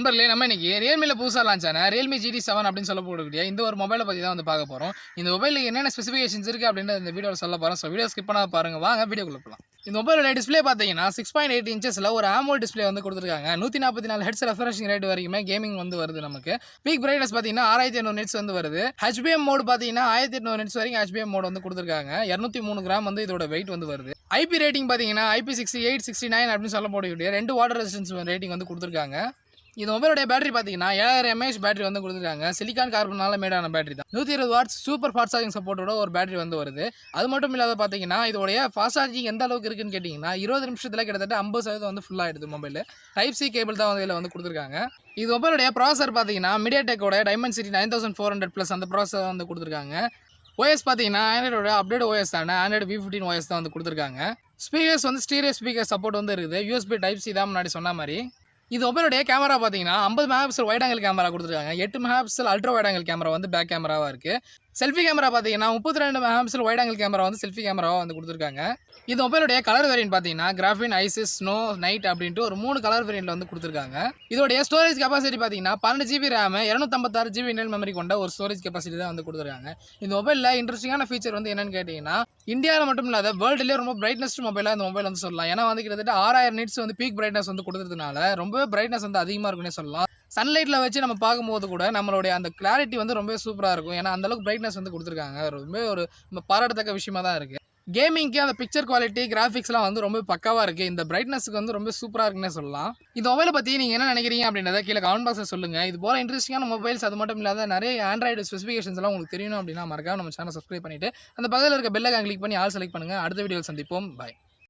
நண்பர்களே நம்ம இன்னைக்கு ரியல்மியில் புதுசாக லான்ச் ஆன ரியல்மி ஜிடி செவன் அப்படின்னு சொல்ல போடக்கூடிய இந்த ஒரு மொபைலை பற்றி தான் வந்து பார்க்க போகிறோம் இந்த மொபைலில் என்னென்ன ஸ்பெசிஃபிகேஷன்ஸ் இருக்குது அப்படின்னு இந்த வீடியோவில் சொல்ல போகிறோம் ஸோ வீடியோ ஸ்கிப் பண்ணாத பாருங்க. வாங்க வீடியோக்குள்ள போகலாம் இந்த மொபைலோட டிஸ்பிளே பார்த்தீங்கன்னா சிக்ஸ் பாயிண்ட் எயிட் இன்ச்சஸில் ஒரு ஆமோல் டிஸ்பிளே வந்து கொடுத்துருக்காங்க. நூற்றி நாற்பத்தி நாலு ஹெட்ஸ் ரெஃப்ரெஷிங் ரேட் வரைக்குமே கேமிங் வந்து வருது நமக்கு. பீக் பிரைட்னஸ் பார்த்தீங்கன்னா ஆறாயிரத்தி எண்ணூறு நிட்ஸ் வந்து வருது. ஹெச்பிஎம் மோடு பார்த்தீங்கன்னா ஆயிரத்தி எட்நூறு நிட்ஸ் வரைக்கும் ஹெச்பிஎம் மோடு வந்து கொடுத்துருக்காங்க. இரநூத்தி மூணு கிராம் வந்து இதோட வெயிட் வந்து வருது. ஐபி ரேட்டிங் பார்த்தீங்கன்னா IP sixty eight sixty nine அப்படின்னு சொல்ல போடக்கூடிய ரெண்டு வாட்டர் ரெசிஸ்டன்ஸ் ரேட்டிங் வந்து கொடுத்துருக்காங்க. இந்த மொபைலோடைய பேட்டரி பார்த்தீங்கன்னா ஏழாயிரம் எம்ஏஹெச் பேட்டரி வந்து கொடுத்துருக்காங்க. சிலிக்கான் கார்பனால மேடான பேட்டரி தான். நூற்றி இருபது வாட்ஸ் சூப்பர் ஃபாஸ்ட் சார்ஜிங் சப்போர்ட்டோட ஒரு பேட்டரி வந்து வருது. அது மட்டும் இல்லாத பார்த்தீங்கன்னா இதோடைய ஃபாஸ்ட் சார்ஜிங் எந்த அளவுக்கு இருக்குன்னு கேட்டிங்கன்னா இருபது நிமிஷத்தில் கிட்டத்தட்ட ஐம்பது சதவீதம் வந்து ஃபுல்லாக ஆகிடுது மொபைல் டைப் சி கேபிள் தான் வந்து இதில் வந்து கொடுத்துருக்காங்க. இது மொபைலுடைய ப்ராசர் பார்த்தீங்கன்னா மீடியாடெக்கோட Dimensity nine thousand four hundred plus அந்த ப்ராசர் வந்து கொடுத்துருக்காங்க. ஓஎஸ் பார்த்தீங்கன்னா ஆண்ட்ராய்டோட அப்டேட் ஓஎஸ் தானே ஆண்ட்ராய்டு வி ஃபிஃப்டின் ஓஎஸ் தான் வந்து கொடுத்துருக்காங்க. ஸ்பீக்கர்ஸ் வந்து ஸ்டீரியோ ஸ்பீக்கர் சப்போர்ட் வந்து இருக்குது. யூஎஸ்பி டைப் சி தான் முன்னாடி சொன்ன மாதிரி. இது மொபைலுடைய கேமரா பார்த்தீங்கன்னா ஐம்பது மெகா பிக்சல் ஆங்கிள் கேமரா கொடுத்துருக்காங்க. எட்டு mega pixel ultra wide angle camera வந்து பேக் கேமராவாக இருக்குது செல்ஃபி கேமரா பார்த்தீங்கன்னா முப்பத்தி ரெண்டு மெகா ஒயிட் ஆங்கிள் கேமரா வந்து செல்ஃபி கேமராவாக வந்து கொடுத்துருக்காங்க. இது மொபைலுடைய கலர் வேரியன்ட் பார்த்தீங்கன்னா கிராஃபின் ஐசிஸ் ஸ்னோ நைட் அப்படின்ட்டு ஒரு மூணு கலர் வேரியன்ட் வந்து கொடுத்துருக்காங்க. இதோடைய ஸ்டோரேஜ் கெப்பாசிட்டி பார்த்தீங்கன்னா பன்னெண்டு ஜிபி ரேம் இரநூத்தம்பத்தாறு ஜிபி இன்டர்னல் மெமரி கொண்ட ஒரு ஸ்டோரேஜ் கெப்பாசிட்டி தான் வந்து கொடுத்துருக்காங்க. இந்த மொபைலில் இன்ட்ரெஸ்டிங்கான ஃபீச்சர் வந்து என்னன்னு கேட்டிங்கன்னா இந்தியாவில் மட்டும் இல்லாத வேர்ல்டுலேயே ரொம்ப பிரைட்னஸ்ட் மொபைலாக இந்த மொபைல் வந்து சொல்லலாம். ஏன்னா வந்து கிட்டத்தட்ட ஆறாயிரம் நிட்ஸ் வந்து பீக் பிரைட்னஸ் வந்து கொடுத்ததுனால ரொம்ப பிரைட்னஸ் வந்து அதிகமாக இருக்குன்னே சொல்லலாம். சன்லைட்டில் வச்சு நம்ம பார்க்கும்போது கூட நம்மளுடைய அந்த கிளாரிட்டி வந்து ரொம்ப சூப்பராக இருக்கும். ஏன்னா அந்த அளவுக்கு பிரைட்னஸ் வந்து கொடுத்துருக்காங்க. ரொம்ப ஒரு பாராட்டத்தக்க விஷயமா தான் இருக்குது கேமிங்க்கு அந்த பிக்சர் குவாலிட்டி கிராஃபிக்ஸ்லாம் வந்து ரொம்ப பக்காவாக இருக்குது இந்த பிரைட்னஸுக்கு வந்து ரொம்ப சூப்பராக இருக்குன்னே சொல்லலாம். இந்த மொபைலை பற்றி நீங்கள் என்ன நினைக்கிறீங்க அப்படின்றத கீழே கமெண்ட் பாக்ஸில் சொல்லுங்கள் இது போல இன்ட்ரெஸ்டிங்கான மொபைல்ஸ் அது மட்டும் இல்லாத நிறைய ஆண்ட்ராய்டு ஸ்பெசிஃபிகேஷன்ஸ்லாம் உங்களுக்கு தெரியணும் அப்படின்னா மறக்காம நம்ம சேனல் சப்ஸ்கிரைப் பண்ணிட்டு அந்த பக்கத்தில் இருக்க பெல்லை கிளிக் பண்ணி ஆள் செலக்ட் பண்ணுங்கள் அடுத்த வீடியோவில் சந்திப்போம். பாய்